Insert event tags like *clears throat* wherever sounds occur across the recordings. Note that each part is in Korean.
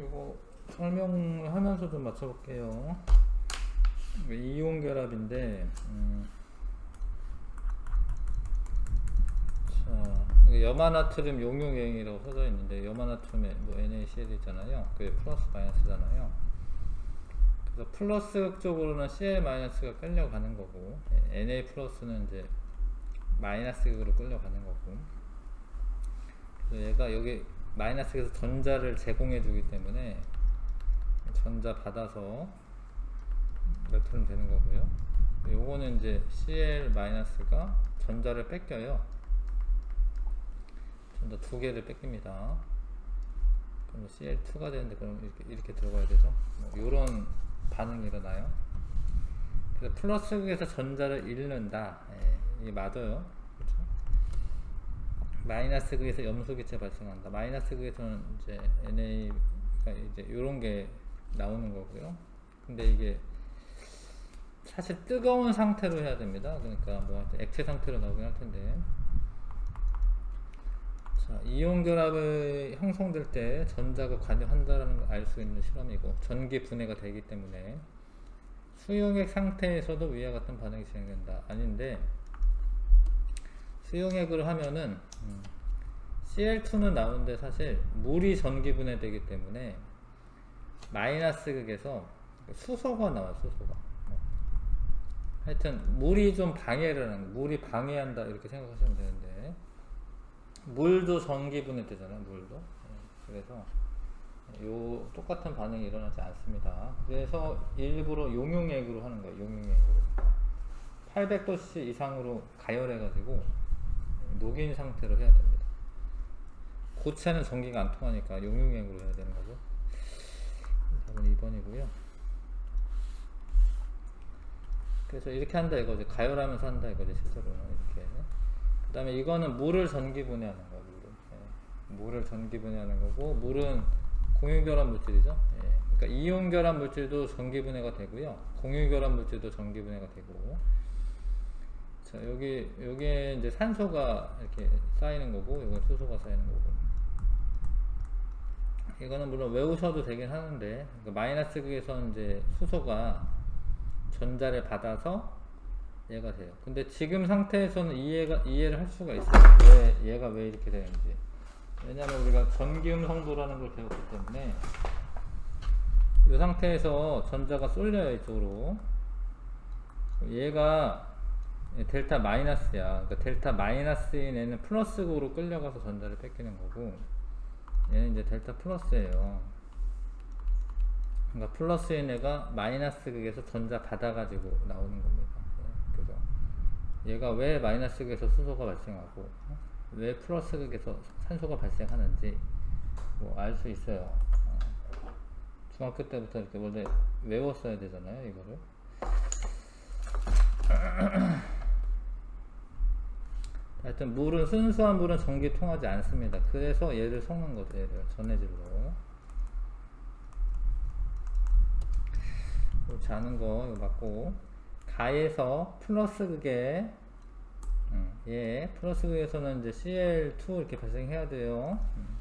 이거 설명을 하면서 좀 맞춰볼게요. 이온 결합인데, 음, 자, 염화나트륨 용융행이라고 써져 있는데 염화나트륨에 뭐 NaCl이잖아요. 그게 플러스 마이너스잖아요. 그래서 플러스 쪽으로는 Cl 마이너스가 끌려가는 거고 예, Na 플러스는 이제 마이너스 극으로 끌려가는 거고 얘가 여기 마이너스에서 전자를 제공해 주기 때문에 전자 받아서 나트륨 되는 거고요. 요거는 이제 Cl 마이너스가 전자를 뺏겨요. 전자 두 개를 뺏깁니다. 그럼 Cl2가 되는데 그럼 이렇게, 이렇게 들어가야 되죠. 뭐 요런 반응이 일어나요. 그래서 플러스 극에서 전자를 잃는다. 예, 이게 맞아요. 마이너스 극에서 염소 기체 발생한다. 마이너스 극에서는 이제 NA가 이제 이런 게 나오는 거고요. 근데 이게 사실 뜨거운 상태로 해야 됩니다. 그러니까 뭐 액체 상태로 나오긴 할 텐데. 자, 이온 결합이 형성될 때 전자가 관여한다라는 걸 알 수 있는 실험이고 전기 분해가 되기 때문에 수용액 상태에서도 위와 같은 반응이 진행된다. 아닌데 수용액으로 하면은 음, Cl2는 나오는데 사실 물이 전기 분해되기 때문에 마이너스 극에서 수소가 나와요. 수소가. 어. 하여튼 물이 좀 방해를 하는 거, 물이 방해한다 이렇게 생각하시면 되는데 물도 전기 분해되잖아요. 물도. 예, 그래서 요 똑같은 반응이 일어나지 않습니다. 그래서 일부러 용융액으로 하는 거예요. 용융액으로. 800도씨 이상으로 가열해 가지고 녹인 상태로 해야 됩니다. 고체는 전기가 안 통하니까 용융액으로 해야 되는 거죠. 답은 2번이고요. 그래서 이렇게 한다 이거지. 가열하면서 한다 이거지. 실제로는 이렇게. 그 다음에 이거는 물을 전기 분해하는 거예요. 예. 물을 전기 분해하는 거고 물은 공유결합 물질이죠. 예. 그러니까 이온 결합 물질도 전기 분해가 되고요. 공유결합 물질도 전기 분해가 되고. 자 여기 여기에 이제 산소가 이렇게 쌓이는 거고, 이건 수소가 쌓이는 거고. 이거는 물론 외우셔도 되긴 하는데 그러니까 마이너스 극에서 이제 수소가 전자를 받아서 얘가 돼요. 근데 지금 상태에서는 이해가 이해를 할 수가 있어요. 왜 얘가 왜 이렇게 되는지. 왜냐면 우리가 전기 음 성도라는 걸 배웠기 때문에 이 상태에서 전자가 쏠려요 이쪽으로. 얘가 델타 마이너스야. 그러니까 델타 마이너스인 애는 플러스으로 끌려가서 전자를 뺏기는 거고 얘는 이제 델타 플러스예요. 그러니까 플러스인 애가 마이너스 극에서 전자 받아가지고 나오는 겁니다. 예, 그죠? 얘가 왜 마이너스 극에서 수소가 발생하고 어? 왜 플러스 극에서 산소가 발생하는지 뭐 알 수 있어요. 어. 중학교 때부터 이렇게 원래 외웠어야 되잖아요, 이거를. *clears throat* 하여튼 물은 순수한 물은 전기 통하지 않습니다. 그래서 얘를 섞는 거죠. 얘를 전해질로. 자는 거 이거 맞고 가에서 플러스 극에 음, 예 플러스 극에서는 이제 Cl2 이렇게 발생해야 돼요. 음.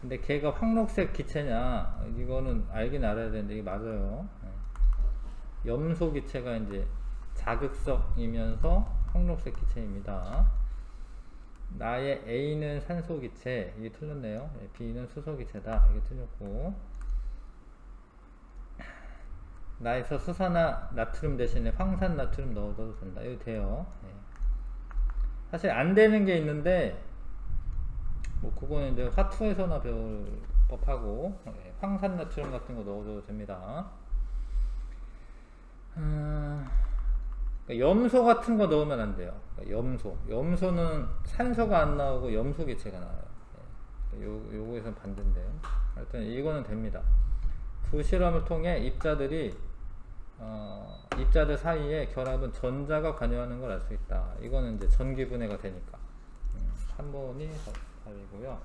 근데 걔가 황록색 기체냐 이거는 알긴 알아야 되는데 이게 맞아요. 예. 염소 기체가 이제 자극성이면서 황록색 기체입니다. 나의 A는 산소 기체 이게 틀렸네요. 예, B는 수소 기체다 이게 틀렸고 나에서 수산화 나트륨 대신에 황산 나트륨 넣어도 된다. 이거 돼요. 예. 사실 안 되는 게 있는데 뭐 그거는 이제 화투에서나 배울 법하고 예, 황산 나트륨 같은 거 넣어도 됩니다. 음, 염소 같은 거 넣으면 안 돼요. 그러니까 염소. 염소는 산소가 안 나오고 염소 기체가 나와요. 예. 요, 요거에선 반대인데요. 하여튼 이거는 됩니다. 두 실험을 통해 입자들이 어, 입자들 사이에 결합은 전자가 관여하는 걸 알 수 있다. 이거는 이제 전기 분해가 되니까. 음, 3번이 답이고요.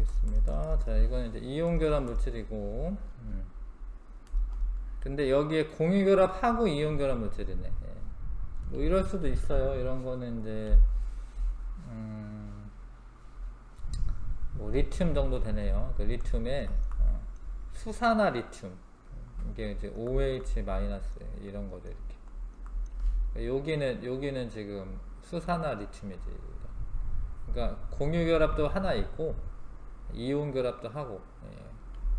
있습니다. 자, 이거는 이제 이온 결합 물질이고, 음. 근데 여기에 공유결합하고 이온결합 물질이네. 예. 뭐 이럴 수도 있어요. 이런 거는 이제 음, 뭐 리튬 정도 되네요. 그 리튬에 어, 수산화 리튬 이게 이제 OH 이런 거죠 이렇게. 여기는 여기는 지금 수산화 리튬이지. 그러니까 공유 결합도 하나 있고 이온 결합도 하고. 예.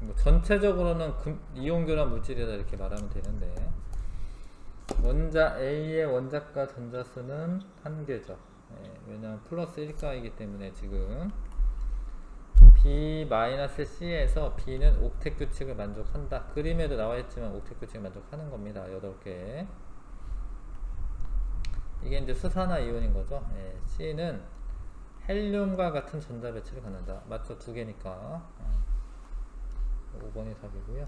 뭐 전체적으로는 금, 이온 결합 물질이다 이렇게 말하면 되는데 원자 A의 원자과 전자수는 한 개죠. 예, 왜냐하면 플러스 1가이기 때문에 지금 B-C에서 B는 옥텟 규칙을 만족한다. 그림에도 나와 있지만 옥텟 규칙을 만족하는 겁니다. 8개. 이게 이제 수산화 이온인 거죠. 예, C는 헬륨과 같은 전자 배치를 갖는다. 맞죠? 두 개니까. 어. 5번이 답이고요.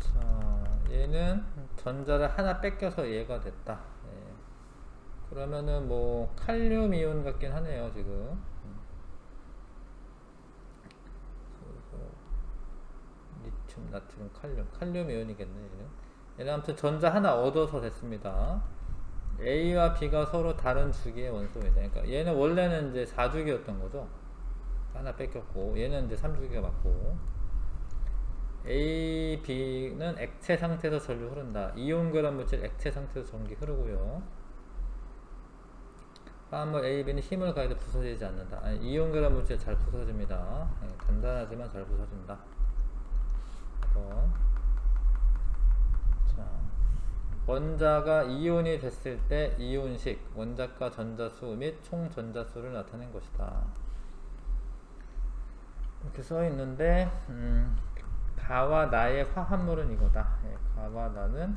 자, 얘는 전자를 하나 뺏겨서 얘가 됐다. 예. 그러면은 뭐 칼륨 이온 같긴 하네요, 지금. 리튬, 나트륨, 칼륨, 칼륨 이온이겠네, 얘는. 얘는 아무튼 전자 하나 얻어서 됐습니다. A와 B가 서로 다른 주기의 원소입니다. 그러니까 얘는 원래는 이제 4주기였던 거죠. 하나 뺏겼고 얘는 이제 3주기가 맞고 A, B는 액체 상태에서 전류 흐른다. 이온 결합 물질 액체 상태에서 전기 흐르고요. 화합물 A, B는 힘을 가해도 부서지지 않는다. 아니, 이온 결합 물질 잘 부서집니다. 네, 단단하지만 잘 부서진다. 1번. 자, 원자가 이온이 됐을 때 이온식 원자과 전자수 및 총 전자수를 나타낸 것이다. 이렇게 써 있는데 음, 가와 나의 화합물은 이거다. 예, 가와 나는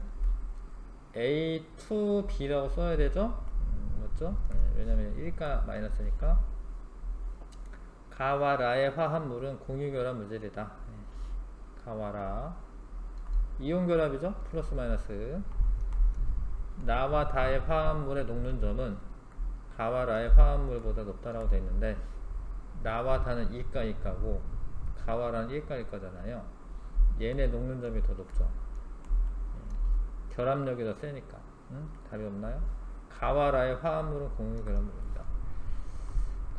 A2B라고 써야 되죠? 음, 맞죠? 예, 왜냐면 1가 마이너스니까 가와 라의 화합물은 공유결합 물질이다. 예, 가와 라 이온결합이죠? 플러스 마이너스 나와 다의 화합물의 녹는 점은 가와 라의 화합물보다 높다라고 되어 있는데 나와 다는 이가 이가고 가와 라는 일가 이가잖아요. 얘네 녹는 점이 더 높죠. 음. 결합력이 더 세니까. 응? 답이 없나요? 가와 라의 화합물은 공유 결합물입니다.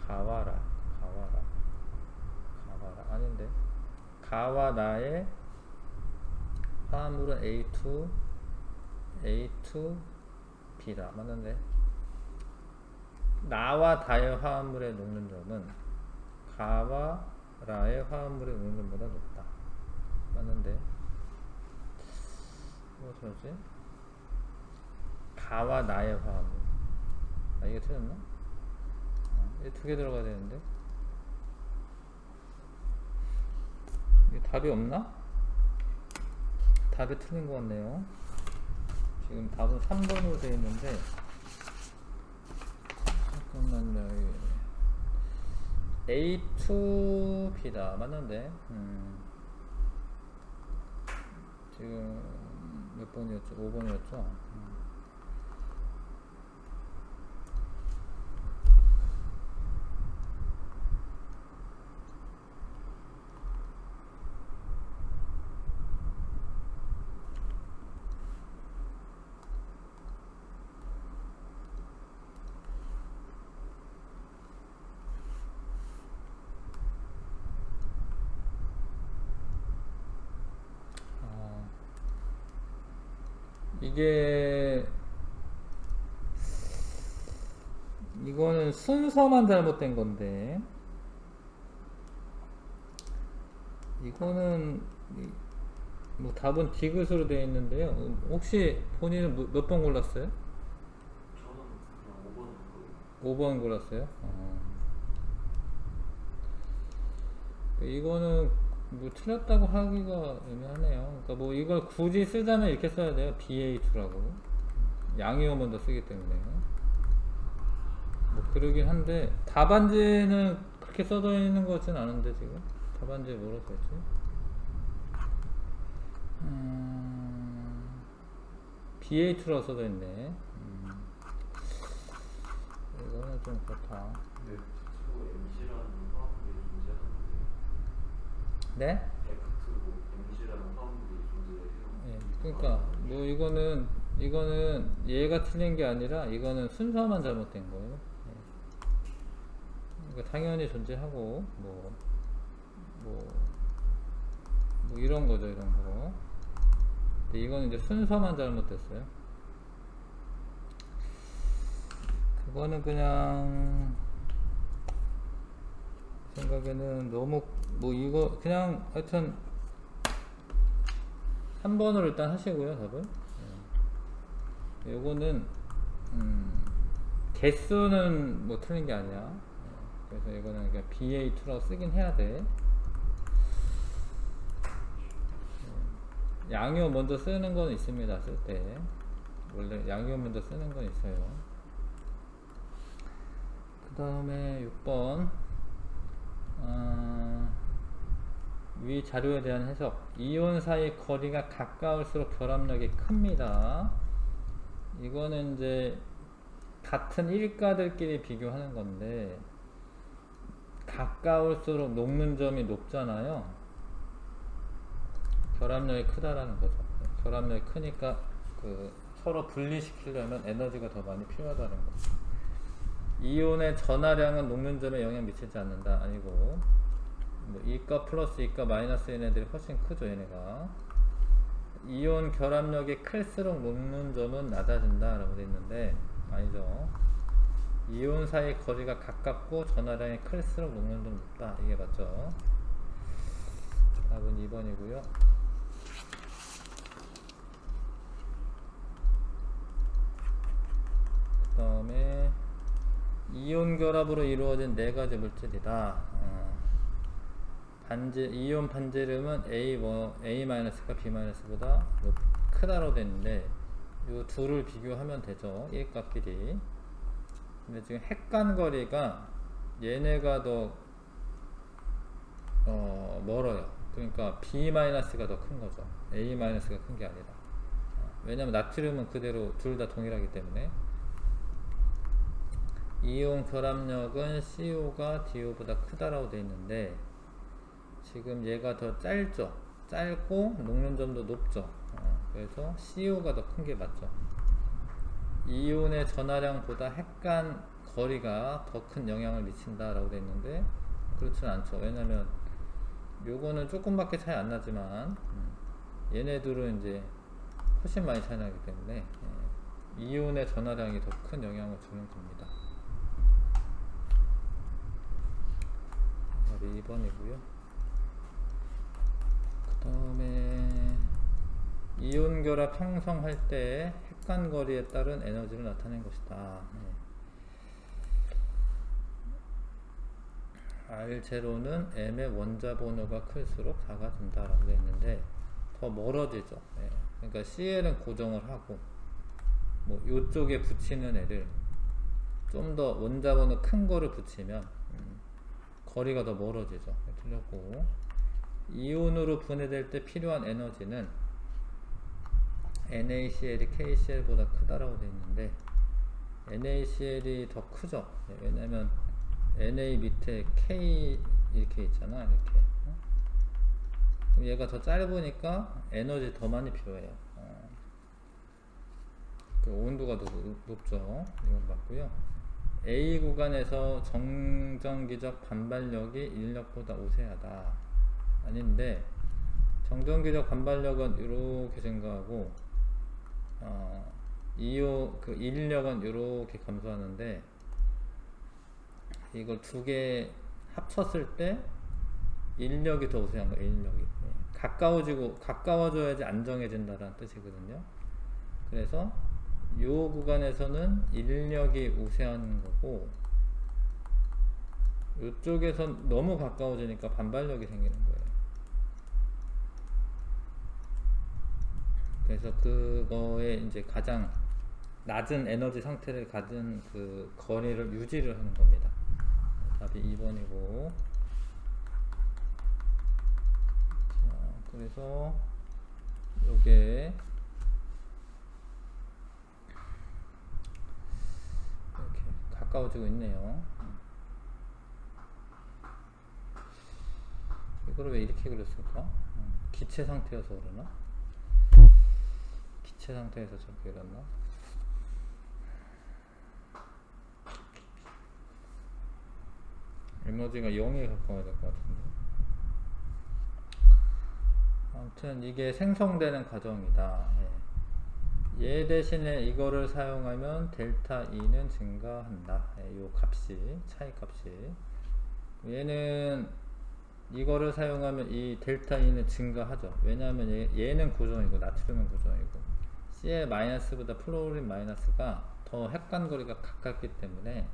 가와 라, 가와 라, 가와 라 아닌데. 가와 나의 화합물은 A2, A2, B다. 맞는데. 나와 다의 화합물의 녹는 점은 가와 라의 화합물의 응용점보다 높다. 맞는데 무엇이 지 가와 나의 화합물. 아 이게 틀렸나? 아, 이게 두개 들어가야 되는데 이게 답이 없나? 답이 틀린 것 같네요. 지금 답은 3번으로 되어 있는데 잠깐만요. A2B다 맞는데 음. 지금 몇 번이었죠? 5번이었죠? 음. 이게 이거는 순서만 잘못된 건데 이거는 뭐 답은 디귿으로 되어 있는데요. 혹시 본인은 몇 번 골랐어요? 저는 그냥 5번 5번 골랐어요. 어. 이거는 뭐 틀렸다고 하기가 애매하네요. 그러니까 뭐 이걸 굳이 쓰자면 이렇게 써야 돼요. BA2라고. 양이 오면 더 쓰기 때문에. 뭐 그러긴 한데 답안지는 그렇게 써져 있는 것 같진 않은데 지금 답안지에 뭐라고 써있지? 음, BA2라고 써져 있네. 음. 이거는 좀 그렇다. 근 네? 네, 그러니까 뭐 이거는 이거는 얘가 틀린 게 아니라 이거는 순서만 잘못된 거예요. 네. 그러니까 당연히 존재하고 뭐, 뭐, 뭐 이런 거죠 이런 거. 근데 이거는 이제 순서만 잘못됐어요. 그거는 그냥 생각에는 너무 뭐 이거 그냥 하여튼 3번으로 일단 하시고요 답을 예. 요거는 음, 개수는 뭐 틀린 게 아니야 예. 그래서 이거는 그냥 BA2라고 쓰긴 해야 돼 예. 양요 먼저 쓰는 건 있습니다 쓸 때 원래 양요 먼저 쓰는 건 있어요 그 다음에 6번 어, 위 자료에 대한 해석. 이온 사이 거리가 가까울수록 결합력이 큽니다. 이거는 이제 같은 일가들끼리 비교하는 건데 가까울수록 녹는 점이 높잖아요. 결합력이 크다라는 거죠. 결합력이 크니까 그 서로 분리시키려면 에너지가 더 많이 필요하다는 거죠 이온의 전하량은 녹는 점에 영향 미치지 않는다. 아니고 뭐 이가 플러스 이가 마이너스 얘네들이 훨씬 크죠 얘네가. 이온 결합력이 클수록 녹는 점은 낮아진다 라고 되어 있는데 아니죠. 이온 사이 거리가 가깝고 전하량이 클수록 녹는 점 높다. 이게 맞죠? 답은 2번이고요 그 다음에 이온 결합으로 이루어진 네 가지 물질이다. 어. 반지 이온 반지름은 A A-가 B-보다 크다로 되는데 이 둘을 비교하면 되죠. 일값끼리. 근데 지금 핵간 거리가 얘네가 더 어, 멀어요. 그러니까 B-가 더 큰 거죠. A-가 큰 게 아니라. 어, 왜냐면 나트륨은 그대로 둘 다 동일하기 때문에 이온 결합력은 CO가 DO보다 크다라고 되어 있는데 지금 얘가 더 짧죠? 짧고 녹는 점도 높죠? 어, 그래서 CO가 더 큰 게 맞죠? 이온의 전하량보다 핵간 거리가 더 큰 영향을 미친다 라고 되어 있는데 그렇지는 않죠. 왜냐면 요거는 조금밖에 차이 안 나지만 음, 얘네들은 이제 훨씬 많이 차이 나기 때문에 예, 이온의 전하량이 더 큰 영향을 주는 겁니다 답이 2번이고요. 그 다음에 이온 결합 형성할 때 핵간 거리에 따른 에너지를 나타낸 것이다. 네. R0는 M의 원자 번호가 클수록 작아진다 라고 되어 있는데 더 멀어지죠. 네. 그러니까 CL은 고정을 하고 뭐 이쪽에 붙이는 애를 좀 더 원자 번호 큰 거를 붙이면 거리가 더 멀어지죠. 틀렸고 이온으로 분해될 때 필요한 에너지는 NaCl이 KCl보다 크다라고 되어 있는데 NaCl이 더 크죠. 네, 왜냐면 Na 밑에 K 이렇게 있잖아. 이렇게. 어? 그럼 얘가 더 짧으니까 에너지 더 많이 필요해요. 어. 그 온도가 더 높죠. 이건 맞고요. A 구간에서 정전기적 반발력이 인력보다 우세하다. 아닌데 정전기적 반발력은 이렇게 생각하고 어, 이오 그 인력은 이렇게 감소하는데 이걸 두 개 합쳤을 때 인력이 더 우세한 거예요. 인력이 예. 가까워지고 가까워져야지 안정해진다라는 뜻이거든요. 그래서 요 구간에서는 인력이 우세한 거고 이쪽에선 너무 가까워지니까 반발력이 생기는 거예요. 그래서 그거에 이제 가장 낮은 에너지 상태를 가진 그 거리를 유지를 하는 겁니다. 답이 2번이고. 자, 그래서 요게 가까워지고 있네요. 이거를 왜 이렇게 그렸을까? 기체 상태여서 그러나? 기체 상태에서 저렇게 이랬나? 에너지가 0에 가까워야 될 것 같은데. 아무튼 이게 생성되는 과정이다. 예. 얘 대신에 이거를 사용하면 델타 E는 증가한다. 예, 요 값이 차이 값이 얘는 이거를 사용하면 이 델타 E는 증가하죠. 왜냐하면 얘, 얘는 고정이고 나트륨은 고정이고 Cl 마이너스보다 플로린 마이너스가 더 핵간거리가 가깝기 때문에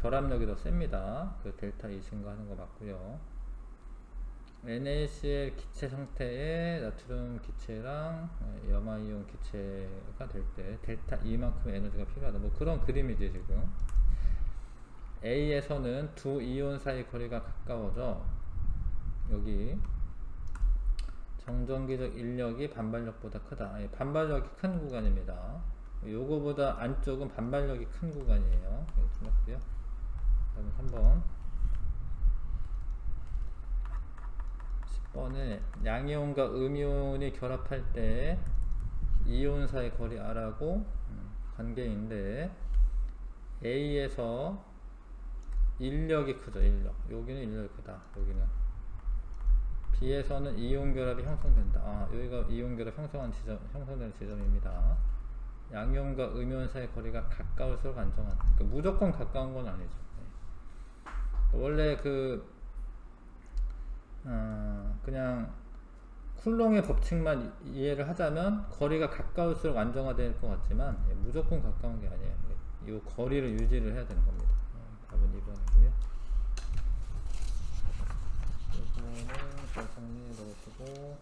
결합력이 더 셉니다. 그 델타 E 증가하는 거 맞고요. NaCl 기체 상태의 나트륨 기체랑 어, 염화이온 기체가 될 때 델타 E만큼 에너지가 필요하다. 뭐 그런 그림이지 지금. A에서는 두 이온 사이 거리가 가까워져 여기 정전기적 인력이 반발력보다 크다. 예, 반발력이 큰 구간입니다. 요거보다 안쪽은 반발력이 큰 구간이에요. 이거 틀렸고요. 그다음에 3번 번에 양이온과 음이온이 결합할 때 이온 사이 거리 R하고 음, 관계인데 A에서 인력이 크죠 인력. 여기는 인력이 크다 여기는. B에서는 이온 결합이 형성된다. 아 여기가 이온 결합 형성한 지점 형성되는 지점입니다. 양이온과 음이온 사이 거리가 가까울수록 안정한 그러니까 무조건 가까운 건 아니죠. 네. 원래 그 어, 그냥 쿨롱의 법칙만 이- 이해를 하자면 거리가 가까울수록 안정화될 것 같지만 예, 무조건 가까운 게 아니에요. 이 거리를 유지를 해야 되는 겁니다. 예, 답은 2번이고요. 이거는 정리 넣어주고